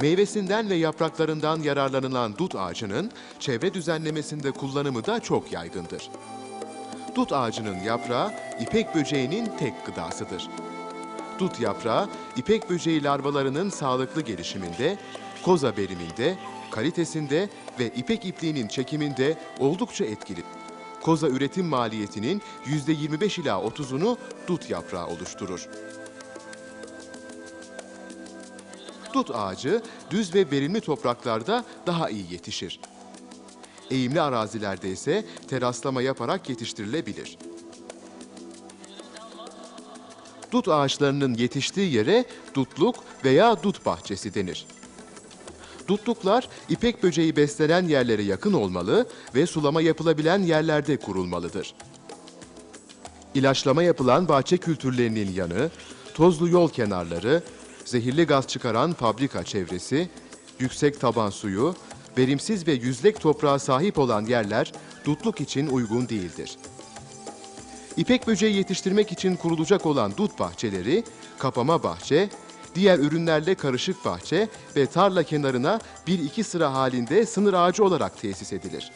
Meyvesinden ve yapraklarından yararlanılan dut ağacının çevre düzenlemesinde kullanımı da çok yaygındır. Dut ağacının yaprağı ipek böceğinin tek gıdasıdır. Dut yaprağı ipek böceği larvalarının sağlıklı gelişiminde, koza veriminde, kalitesinde ve ipek ipliğinin çekiminde oldukça etkili. Koza üretim maliyetinin %25 ila 30'unu dut yaprağı oluşturur. Dut ağacı düz ve verimli topraklarda daha iyi yetişir. Eğimli arazilerde ise teraslama yaparak yetiştirilebilir. Dut ağaçlarının yetiştiği yere dutluk veya dut bahçesi denir. Dutluklar ipek böceği beslenen yerlere yakın olmalı ve sulama yapılabilen yerlerde kurulmalıdır. İlaçlama yapılan bahçe kültürlerinin yanı, tozlu yol kenarları, zehirli gaz çıkaran fabrika çevresi, yüksek taban suyu, verimsiz ve yüzlek toprağa sahip olan yerler dutluk için uygun değildir. İpek böceği yetiştirmek için kurulacak olan dut bahçeleri, kapama bahçe, diğer ürünlerle karışık bahçe ve tarla kenarına bir iki sıra halinde sınır ağacı olarak tesis edilir.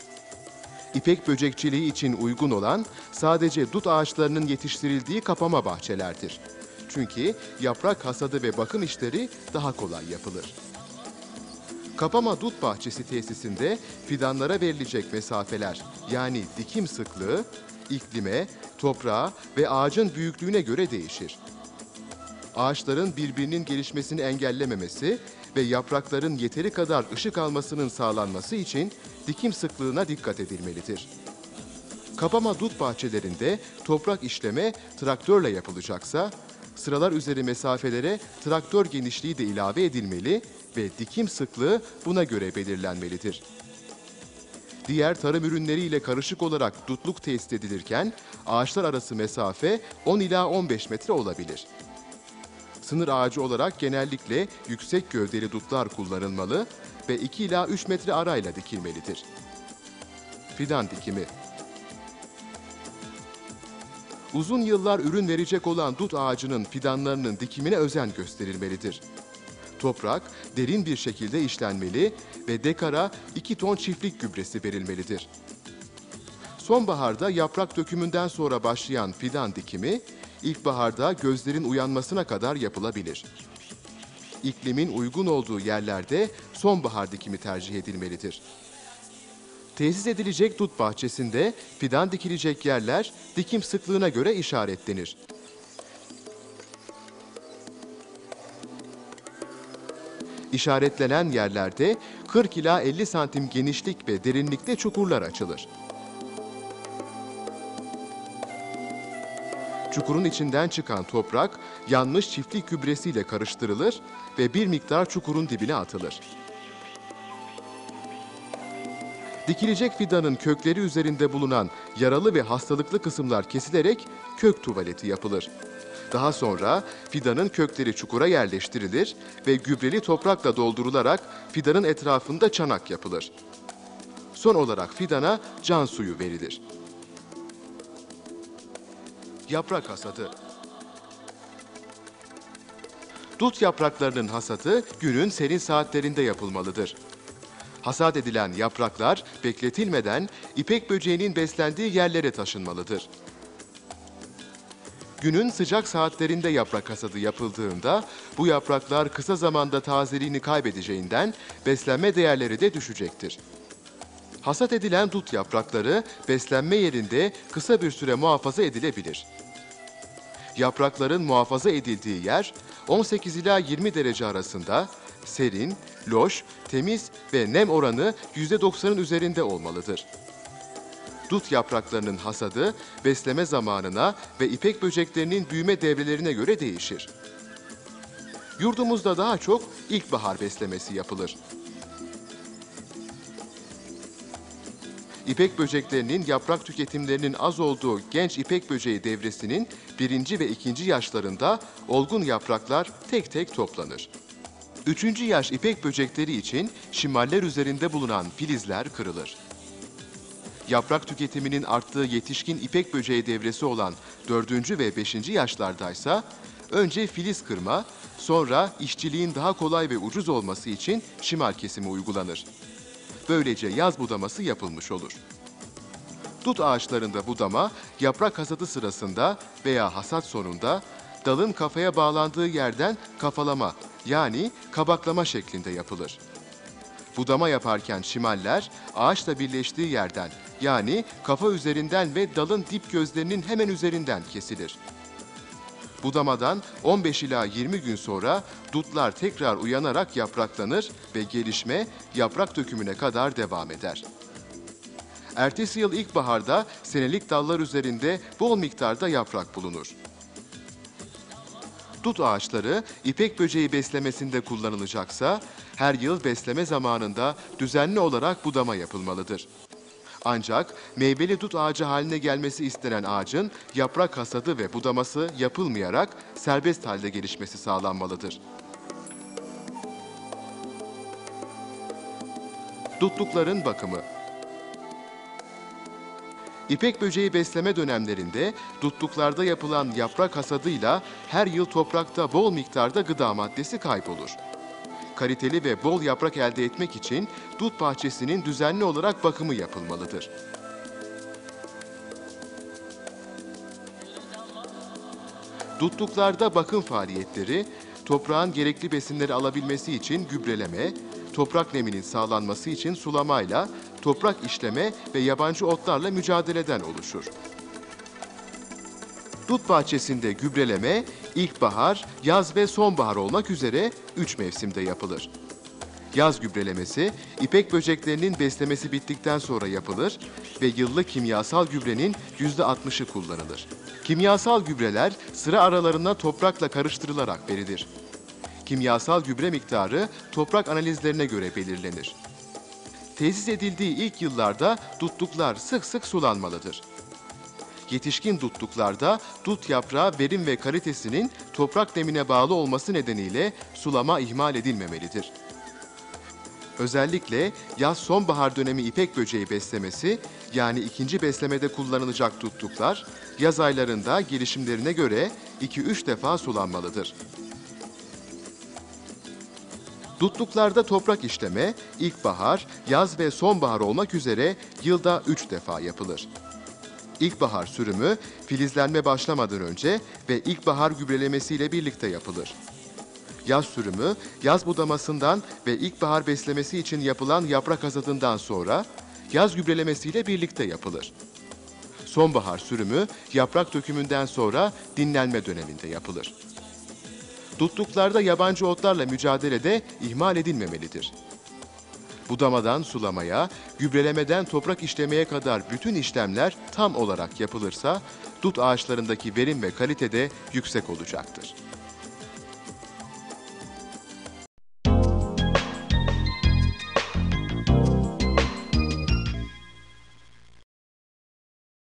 İpek böcekçiliği için uygun olan sadece dut ağaçlarının yetiştirildiği kapama bahçelerdir. Çünkü yaprak hasadı ve bakım işleri daha kolay yapılır. Kapama dut bahçesi tesisinde fidanlara verilecek mesafeler yani dikim sıklığı, iklime, toprağa ve ağacın büyüklüğüne göre değişir. Ağaçların birbirinin gelişmesini engellememesi ve yaprakların yeteri kadar ışık almasının sağlanması için dikim sıklığına dikkat edilmelidir. Kapama dut bahçelerinde toprak işleme traktörle yapılacaksa, sıralar üzeri mesafelere traktör genişliği de ilave edilmeli ve dikim sıklığı buna göre belirlenmelidir. Diğer tarım ürünleriyle karışık olarak dutluk tesis edilirken ağaçlar arası mesafe 10 ila 15 metre olabilir. Sınır ağacı olarak genellikle yüksek gövdeli dutlar kullanılmalı ve 2 ila 3 metre arayla dikilmelidir. Fidan dikimi Uzun yıllar ürün verecek olan dut ağacının fidanlarının dikimine özen gösterilmelidir. Toprak derin bir şekilde işlenmeli ve dekara 2 ton çiftlik gübresi verilmelidir. Sonbaharda yaprak dökümünden sonra başlayan fidan dikimi, ilkbaharda gözlerin uyanmasına kadar yapılabilir. İklimin uygun olduğu yerlerde sonbahar dikimi tercih edilmelidir. Tesis edilecek dut bahçesinde fidan dikilecek yerler dikim sıklığına göre işaretlenir. İşaretlenen yerlerde 40 ila 50 santim genişlik ve derinlikte çukurlar açılır. Çukurun içinden çıkan toprak yanmış çiftlik gübresiyle karıştırılır ve bir miktar çukurun dibine atılır. Dikilecek fidanın kökleri üzerinde bulunan yaralı ve hastalıklı kısımlar kesilerek kök tuvaleti yapılır. Daha sonra fidanın kökleri çukura yerleştirilir ve gübreli toprakla doldurularak fidanın etrafında çanak yapılır. Son olarak fidana can suyu verilir. Yaprak hasadı Dut yapraklarının hasadı günün serin saatlerinde yapılmalıdır. Hasat edilen yapraklar bekletilmeden ipek böceğinin beslendiği yerlere taşınmalıdır. Günün sıcak saatlerinde yaprak hasadı yapıldığında bu yapraklar kısa zamanda tazeliğini kaybedeceğinden beslenme değerleri de düşecektir. Hasat edilen dut yaprakları beslenme yerinde kısa bir süre muhafaza edilebilir. Yaprakların muhafaza edildiği yer 18 ila 20 derece arasında serin, loş, temiz ve nem oranı %90'ın üzerinde olmalıdır. Dut yapraklarının hasadı besleme zamanına ve ipek böceklerinin büyüme devrelerine göre değişir. Yurdumuzda daha çok ilkbahar beslemesi yapılır. İpek böceklerinin yaprak tüketimlerinin az olduğu genç ipek böceği devresinin birinci ve ikinci yaşlarında olgun yapraklar tek tek toplanır. Üçüncü yaş ipek böcekleri için şimaller üzerinde bulunan filizler kırılır. Yaprak tüketiminin arttığı yetişkin ipek böceği devresi olan dördüncü ve beşinci yaşlardaysa önce filiz kırma, sonra işçiliğin daha kolay ve ucuz olması için şimal kesimi uygulanır. Böylece yaz budaması yapılmış olur. Dut ağaçlarında budama, yaprak hasadı sırasında veya hasat sonunda dalın kafaya bağlandığı yerden kafalama yani kabaklama şeklinde yapılır. Budama yaparken şimaller ağaçla birleştiği yerden yani kafa üzerinden ve dalın dip gözlerinin hemen üzerinden kesilir. Budamadan 15 ila 20 gün sonra dutlar tekrar uyanarak yapraklanır ve gelişme yaprak dökümüne kadar devam eder. Ertesi yıl ilkbaharda senelik dallar üzerinde bol miktarda yaprak bulunur. Dut ağaçları ipek böceği beslemesinde kullanılacaksa her yıl besleme zamanında düzenli olarak budama yapılmalıdır. Ancak meyveli dut ağacı haline gelmesi istenen ağacın yaprak hasadı ve budaması yapılmayarak serbest halde gelişmesi sağlanmalıdır. Dutlukların bakımı İpek böceği besleme dönemlerinde dutluklarda yapılan yaprak hasadıyla her yıl toprakta bol miktarda gıda maddesi kaybolur. Kaliteli ve bol yaprak elde etmek için dut bahçesinin düzenli olarak bakımı yapılmalıdır. Dutluklarda bakım faaliyetleri, toprağın gerekli besinleri alabilmesi için gübreleme, toprak neminin sağlanması için sulamayla, toprak işleme ve yabancı otlarla mücadeleden oluşur. Dut bahçesinde gübreleme ilkbahar, yaz ve sonbahar olmak üzere 3 mevsimde yapılır. Yaz gübrelemesi, ipek böceklerinin beslemesi bittikten sonra yapılır ve yıllık kimyasal gübrenin %60'ı kullanılır. Kimyasal gübreler sıra aralarına toprakla karıştırılarak verilir. Kimyasal gübre miktarı toprak analizlerine göre belirlenir. Tesis edildiği ilk yıllarda dutluklar sık sık sulanmalıdır. Yetişkin dutluklarda dut yaprağı verim ve kalitesinin toprak nemine bağlı olması nedeniyle sulama ihmal edilmemelidir. Özellikle yaz sonbahar dönemi ipek böceği beslemesi yani ikinci beslemede kullanılacak tutluklar yaz aylarında gelişimlerine göre 2-3 defa sulanmalıdır. Dutluklarda toprak işleme ilkbahar, yaz ve sonbahar olmak üzere yılda 3 defa yapılır. İlkbahar sürümü filizlenme başlamadan önce ve ilkbahar gübrelemesiyle birlikte yapılır. Yaz sürümü, yaz budamasından ve ilkbahar beslemesi için yapılan yaprak hasadından sonra yaz gübrelemesiyle birlikte yapılır. Sonbahar sürümü, yaprak dökümünden sonra dinlenme döneminde yapılır. Dutluklarda yabancı otlarla mücadelede ihmal edilmemelidir. Budamadan sulamaya, gübrelemeden toprak işlemeye kadar bütün işlemler tam olarak yapılırsa dut ağaçlarındaki verim ve kalite de yüksek olacaktır.